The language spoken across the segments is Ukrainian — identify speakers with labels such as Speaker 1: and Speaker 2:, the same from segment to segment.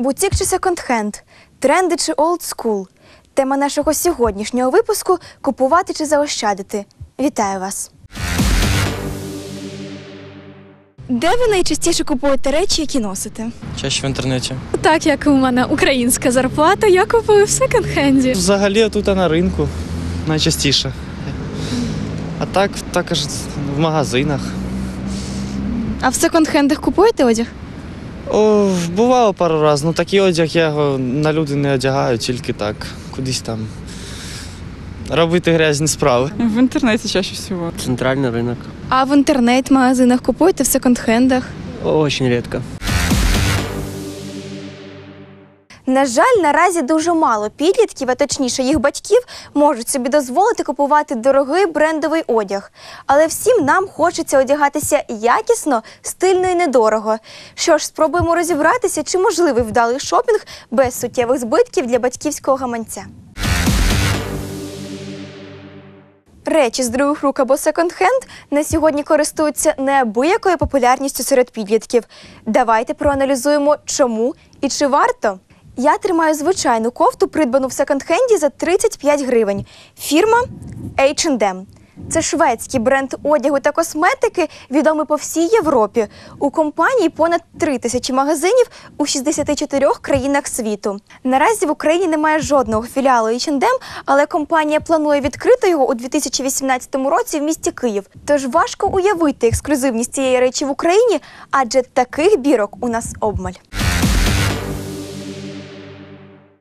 Speaker 1: Бутік чи секонд-хенд, тренди чи олдскул. Тема нашого сьогоднішнього випуску купувати чи заощадити. Вітаю вас! Де ви найчастіше купуєте речі, які носите?
Speaker 2: Чаще в інтернеті.
Speaker 3: Так як у мене українська зарплата, я купую в секонд-хенді.
Speaker 2: Взагалі тут на ринку найчастіше. А так також в магазинах.
Speaker 1: А в секонд-хендах купуєте одяг?
Speaker 2: О, бувало пару разів, ну такий одяг я його на люди не одягаю, тільки так, кудись там. Робити грязні справи.
Speaker 4: В інтернеті чаще всього.
Speaker 5: Центральний ринок.
Speaker 1: А в інтернет-магазинах купуєте в секонд-хендах?
Speaker 5: Очень редко.
Speaker 1: На жаль, наразі дуже мало підлітків, а точніше їх батьків, можуть собі дозволити купувати дорогий брендовий одяг. Але всім нам хочеться одягатися якісно, стильно і недорого. Що ж, спробуємо розібратися, чи можливий вдалий шопінг без суттєвих збитків для батьківського гаманця. Речі з других рук або секонд-хенд на сьогодні користуються неабиякою популярністю серед підлітків. Давайте проаналізуємо, чому і чи варто. Я тримаю звичайну кофту, придбану в секонд-хенді за 35 гривень. Фірма H&M. Це шведський бренд одягу та косметики, відомий по всій Європі. У компанії понад 3 тисячі магазинів у 64 країнах світу. Наразі в Україні немає жодного філіалу H&M, але компанія планує відкрити його у 2018 році в місті Київ. Тож важко уявити ексклюзивність цієї речі в Україні, адже таких бірок у нас обмаль.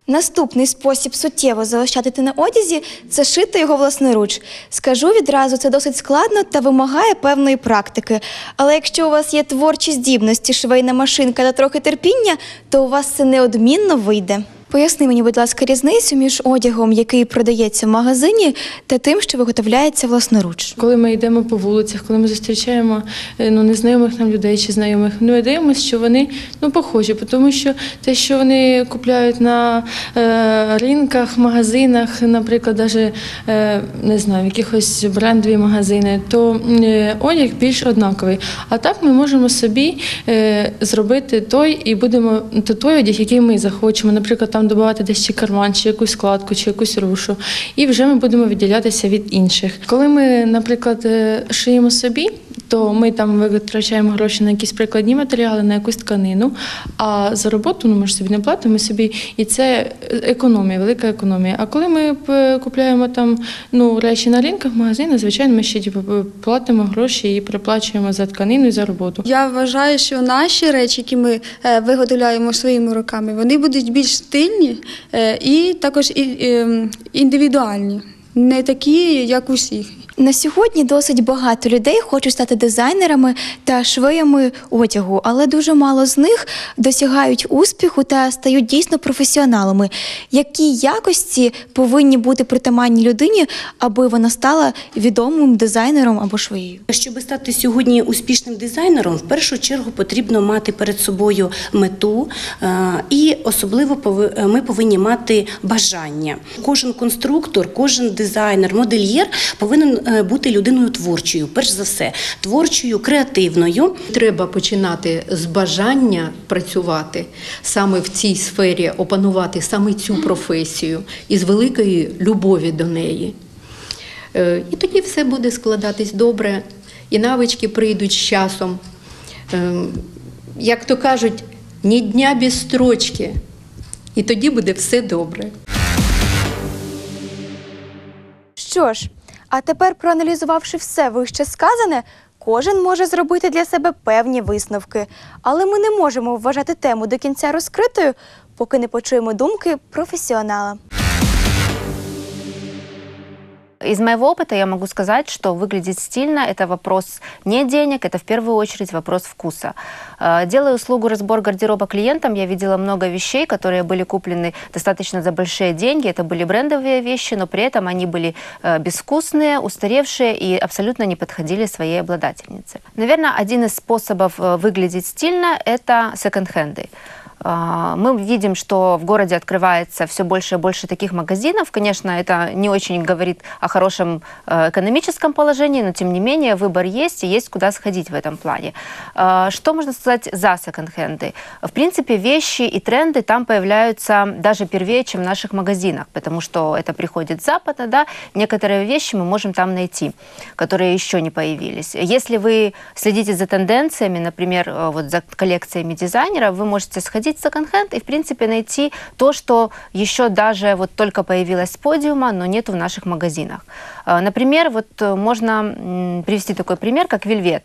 Speaker 1: Наступний спосіб суттєво заощадити на одязі це шити його власноруч. Скажу відразу, це досить складно та вимагає певної практики. Але якщо у вас є творчі здібності, швейна машинка та трохи терпіння, то у вас це неодмінно вийде. Поясни мені, будь ласка, різницю між одягом, який продається в магазині, та тим, що виготовляється власноруч.
Speaker 6: Коли ми йдемо по вулицях, коли ми зустрічаємо е, ну, незнайомих нам людей чи знайомих, ну, ми дивимося, що вони ну, похожі, тому що те, що вони купляють на е, ринках, магазинах, наприклад, даже, е, не знаю, якихось брендові магазини, то е, одяг більш однаковий. А так ми можемо собі е, зробити той і будемо то той одяг, який ми захочемо. Наприклад, там додавати десь чи карман, чи якусь складку, чи якусь рушу. І вже ми будемо відділятися від інших. Коли ми, наприклад, е, шиємо собі, то ми там витрачаємо гроші на якісь прикладні матеріали, на якусь тканину. А за роботу ну, ми ж собі не платимо собі, і це економія, велика економія. А коли ми купляємо там ну, речі на ринках, магазинах, звичайно, ми ще типу, платимо гроші і приплачуємо за тканину і за роботу.
Speaker 7: Я вважаю, що наші речі, які ми е, виготовляємо своїми руками, вони будуть більш стильні е, і також ем, індивідуальні, не такі, як усіх.
Speaker 1: На сьогодні досить багато людей хочуть стати дизайнерами та швеями одягу, але дуже мало з них досягають успіху та стають дійсно професіоналами. Які якості повинні бути притаманні людині, аби вона стала відомим дизайнером або швеєю?
Speaker 8: Щоб стати сьогодні успішним дизайнером, в першу чергу потрібно мати перед собою мету, е, і особливо е, ми повинні мати бажання. Кожен конструктор, кожен дизайнер, модельєр повинен е, бути людиною творчою, перш за все, творчою, креативною.
Speaker 9: Треба починати з бажання працювати саме в цій сфері, опанувати саме цю професію і з великої любові до неї. Е, І тоді все буде складатись добре, і навички прийдуть з часом. Е, Як то кажуть, ні дня без строчки, і тоді буде все добре.
Speaker 1: Що ж, а тепер, проаналізувавши все вище сказане, кожен може зробити для себе певні висновки. Але ми не можемо вважати тему до кінця розкритою, поки не почуємо думки професіонала.
Speaker 10: Из моего опыта я могу сказать, что выглядеть стильно – это вопрос не денег, это в первую очередь вопрос вкуса. Э, Делая услугу разбор гардероба клиентам, я видела много вещей, которые были куплены достаточно за большие деньги. Это были брендовые вещи, но при этом они были э, безвкусные, устаревшие и абсолютно не подходили своей обладательнице. Наверное, один из способов э, выглядеть стильно – это секонд-хенды. А, Мы видим, что в городе открывается все больше и больше таких магазинов. Конечно, это не очень говорит о хорошем э, экономическом положении, но тем не менее выбор есть и есть куда сходить в этом плане. А, Что можно сказать за секонд-хенды? В принципе, вещи и тренды там появляются даже первее, чем в наших магазинах, потому что это приходит с Запада, да, некоторые вещи мы можем там найти, которые еще не появились. Если вы следите за тенденциями, например, э, вот за коллекциями дизайнеров, вы можете сходить в секонд-хенд и, в принципе, найти то, что еще даже вот только появилось с подиума, но нету в наших магазинах. Э, Например, вот э, можно привести такой пример, как вельвет.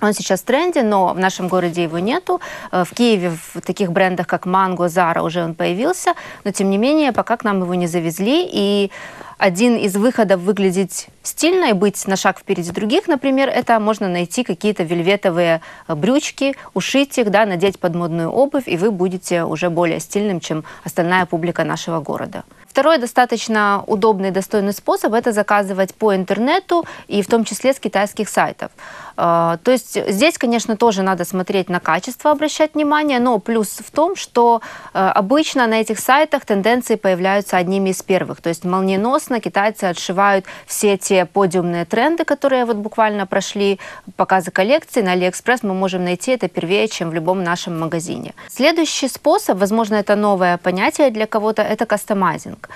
Speaker 10: Он сейчас в тренде, но в нашем городе его нету. Э, В Киеве в таких брендах, как Mango, Zara уже он появился, но тем не менее, пока к нам его не завезли. И один из выходов выглядеть стильно и быть на шаг впереди других, например, это можно найти какие-то вельветовые э, брючки, ушить их, да, надеть под модную обувь, и вы будете уже более стильным, чем остальная публика нашего города. Второй достаточно удобный и достойный способ – это заказывать по интернету и в том числе с китайских сайтов. Э, То есть здесь, конечно, тоже надо смотреть на качество, обращать внимание, но плюс в том, что э, обычно на этих сайтах тенденции появляются одними из первых. То есть молниеносно китайцы отшивают все те подиумные тренды, которые вот буквально прошли показы коллекции. На Алиэкспресс мы можем найти это первее, чем в любом нашем магазине. Следующий способ, возможно, это новое понятие для кого-то, это кастомайзинг.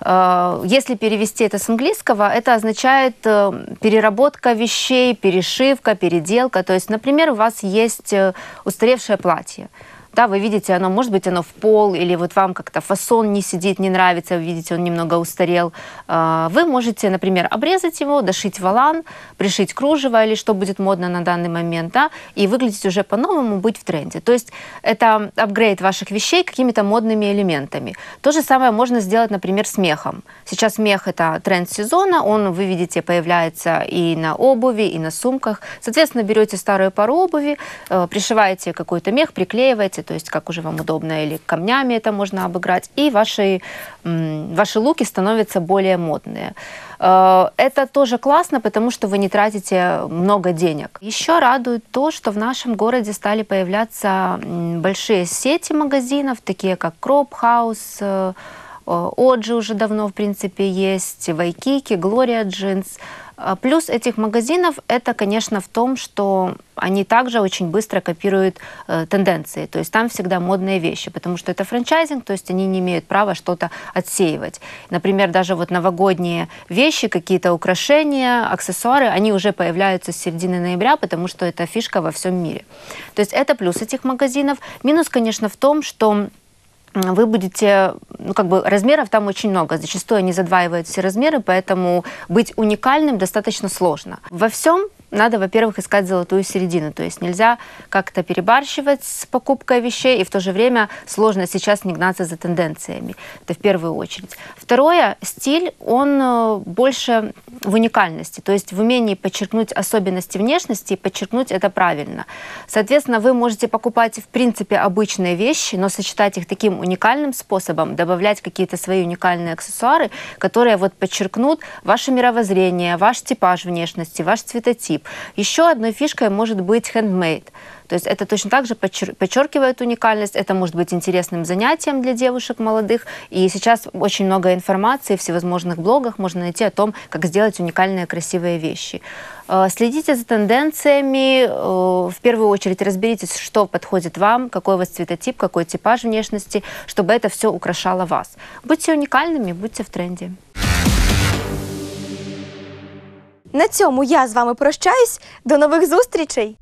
Speaker 10: Э, Если перевести это с английского, это означает э, переработка вещей, перешивка, переделка. То есть, например, у вас есть э, устаревшее платье. Да, вы видите, оно, может быть, оно в пол, или вот вам как-то фасон не сидит, не нравится, вы видите, он немного устарел. Э, Вы можете, например, обрезать его, дошить валан, пришить кружево, или что будет модно на данный момент, да, и выглядеть уже по-новому, быть в тренде. То есть это апгрейд ваших вещей какими-то модными элементами. То же самое можно сделать, например, с мехом. Сейчас мех – это тренд сезона, он, вы видите, появляется и на обуви, и на сумках. Соответственно, берете старую пару обуви, э, пришиваете какой-то мех, приклеиваете, то есть как уже вам удобно, или камнями это можно обыграть, и ваши, ваши луки становятся более модные. Э, Это тоже классно, потому что вы не тратите много денег. Еще радует то, что в нашем городе стали появляться большие сети магазинов, такие как Кроп э, э, Оджи уже давно, в принципе, есть, Вайкики, Глория Джинс. А Плюс этих магазинов это, конечно, в том, что они также очень быстро копируют э, тенденции. То есть там всегда модные вещи, потому что это франчайзинг, то есть они не имеют права что-то отсеивать. Например, даже вот новогодние вещи, какие-то украшения, аксессуары, они уже появляются с середины ноября, потому что это фишка во всем мире. То есть это плюс этих магазинов. Минус, конечно, в том, что вы будете, ну, как бы размеров там очень много. Зачастую они задваивают все размеры, поэтому быть уникальным достаточно сложно. Во всем надо, во-первых, искать золотую середину. То есть нельзя как-то перебарщивать с покупкой вещей, и в то же время сложно сейчас не гнаться за тенденциями. Это в первую очередь. Второе, стиль, он э, больше в уникальности, то есть в умении подчеркнуть особенности внешности и подчеркнуть это правильно. Соответственно, вы можете покупать, в принципе, обычные вещи, но сочетать их таким уникальным способом, добавлять какие-то свои уникальные аксессуары, которые вот подчеркнут ваше мировоззрение, ваш типаж внешности, ваш цветотип. Еще одной фишкой может быть handmade. То есть это точно так же подчер- подчеркивает уникальность, это может быть интересным занятием для девушек молодых. И сейчас очень много информации в всевозможных блогах можно найти о том, как сделать уникальные красивые вещи. Э, Следите за тенденциями, э, в первую очередь разберитесь, что подходит вам, какой у вас цветотип, какой типаж внешности, чтобы это все украшало вас. Будьте уникальными, будьте в тренде.
Speaker 1: На цьому я з вами прощаюсь. До нових зустрічей!